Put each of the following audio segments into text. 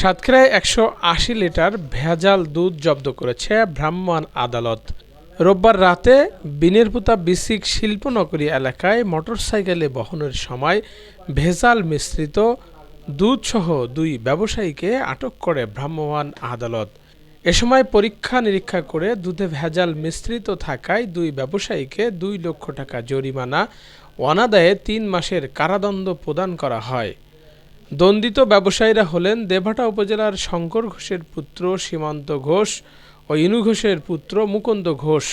সাতক্ষীরায় একশো আশি লিটার ভেজাল দুধ জব্দ করেছে ভ্রাম্যমাণ আদালত। রোববার রাতে বিনির্পুতা বিসিক শিল্পনগরী এলাকায় মোটরসাইকেলে বহনের সময় ভেজাল মিশ্রিত দুধসহ দুই ব্যবসায়ীকে আটক করে ভ্রাম্যমাণ আদালত। এ সময় পরীক্ষা নিরীক্ষা করে দুধে ভেজাল মিশ্রিত থাকায় দুই ব্যবসায়ীকে দুই লক্ষ টাকা জরিমানা, অনাদায়ে তিন মাসের কারাদণ্ড প্রদান করা হয়। দন্ডিত ব্যবসায়ীরা হলেন দেভাটা উপজেলার শঙ্কর ঘোষের পুত্র সীমান্ত ঘোষ ও ইনু ঘোষের পুত্র মুকুন্দ ঘোষ।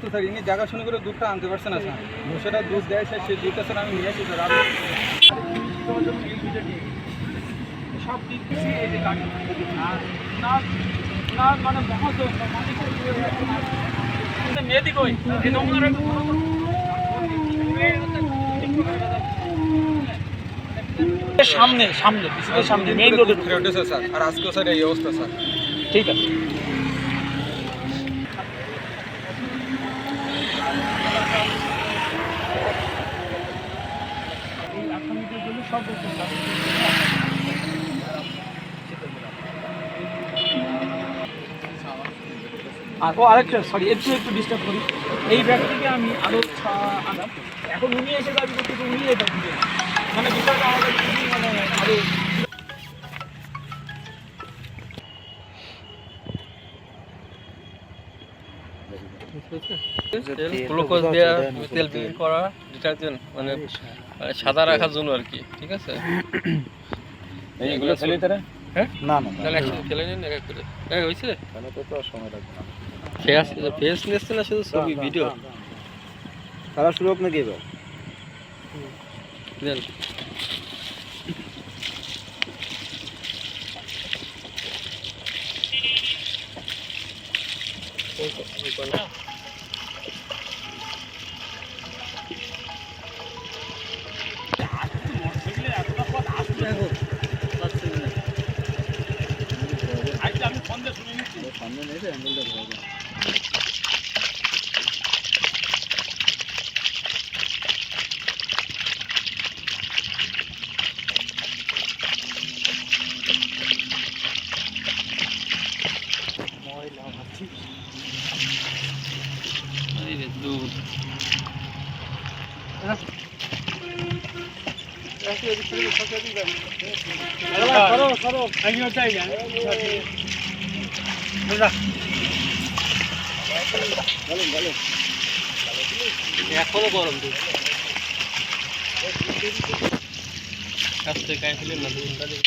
অসুস্থ স্যার ইনি জায়গা শুনে করে দুধটা আনতে পারছে না স্যার। সেটা দুধ দেয় স্যার সেই দুধটা স্যার আমি নিয়ে আসি স্যার আমি সব দিক থেকে এই যে গাড়ি আর না মানে মহাজন মেয়েদি কই? এই সামনে সামনে সামনে মেইন রোডের ফেরত স্যার আর আজকেও স্যার এই অবস্থা স্যার। ঠিক আছে। আর ও আরেকটা সরি একটু একটু ডিস্টার্ব করি। এই ব্যক্তিকে আমি আরও আনাম এখন উনি এসে দাবি করতে উনি এটা মানে বিষয়টা আমাদের মানে গ্লুকোজ দেওয়া তেল বের করা ডিটারজেন্ট মানে সাদা রাখার জন্য আর কি ঠিক আছে? এইগুলো ফেলে তারা হ্যাঁ? না না তাহলে একসাথে ফেলে নিন এক এক করে। এই হয়েছে? তাহলে তো আর সময় লাগবে না। ফেস ফেস নিচ্ছে না শুধু ছবি ভিডিও? তারা শুরু হোক নাকি এবার? দেন। সামনে নেই Gracias, এখনও গরম দুধ আস্তে গায়ে ফেলেন না দুধটা দিন।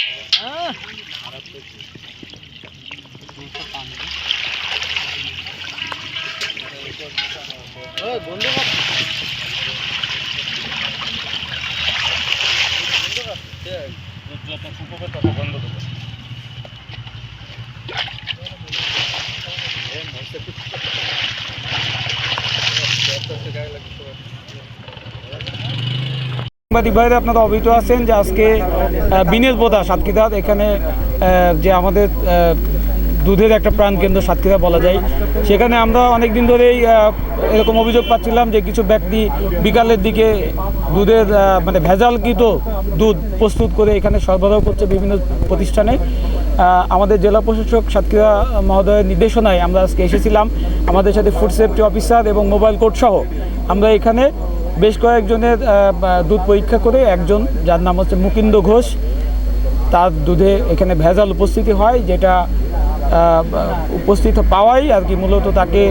সাংবাদিক ভাইরা, আপনারা অবহিত আছেন যে আজকে বিনেশ বোধা সাতক্ষীরার, এখানে যে আমাদের দুধের একটা প্রাণ কেন্দ্র সাতক্ষীরা বলা যায়। সেখানে আমরা অনেক দিন ধরেই এরকম অভিযোগ পাচ্ছিলাম যে কিছু ব্যক্তি বিকালের দিকে দুধের মানে ভেজালকৃত দুধ প্রস্তুত করে এখানে সরবরাহ করছে বিভিন্ন প্রতিষ্ঠানে। আমাদের জেলা প্রশাসক সাতক্ষীরা মহোদয়ের নির্দেশনায় আমরা আজকে এসেছিলাম। আমাদের সাথে ফুড সেফটি অফিসার এবং মোবাইল কোর্ট সহ। আমরা এখানে বেশ কয়েকজনের দুধ পরীক্ষা করে একজন, যার নাম হচ্ছে মুকিন্দ ঘোষ, তার দুধে এখানে ভেজাল উপস্থিতি হয়, যেটা উপস্থিত পাওয়াই আর কি মূলত তাকে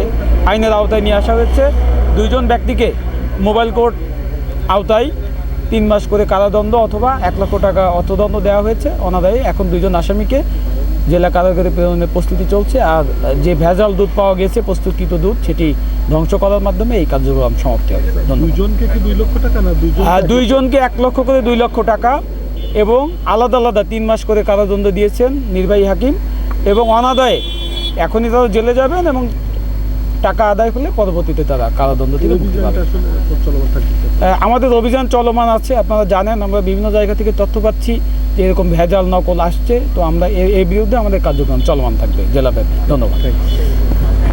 আইনের আওতায় নিয়ে আসা হয়েছে। দুইজন ব্যক্তিকে মোবাইল কোর্ট আওতায় তিন মাস করে কারাদণ্ড অথবা এক লক্ষ টাকা অর্থদণ্ড দেওয়া হয়েছে। অনাদায়ে এখন দুজন আসামিকে জেলা কারাগারে প্রেরণের প্রস্তুতি চলছে আর যে ভেজাল দুধ পাওয়া গেছে প্রস্তুতকৃত দুধ সেটি ধ্বংস করার মাধ্যমে এই কার্যক্রম সমাপ্তি হবে ধন্যবাদ। দুজনকে কি দুই লক্ষ টাকা না আর দুইজনকে এক লক্ষ করে দুই লক্ষ টাকা এবং আলাদা আলাদা তিন মাস করে কারাদণ্ড দিয়েছেন নির্বাহী হাকিম এবং অনাদায়ে এখনই তারা জেলে যাবেন এবং টাকা আদায় করলে পরবর্তীতে তারা কারাদণ্ড থেকে মুক্তি আমাদের অভিযান চলমান আছে আপনারা জানেন আমরা বিভিন্ন জায়গা থেকে তথ্য পাচ্ছি যে এরকম ভেজাল নকল আসছে তো আমরা এর এর বিরুদ্ধে আমাদের কার্যক্রম চলমান থাকবে। জেলাব্যাপী ধন্যবাদ।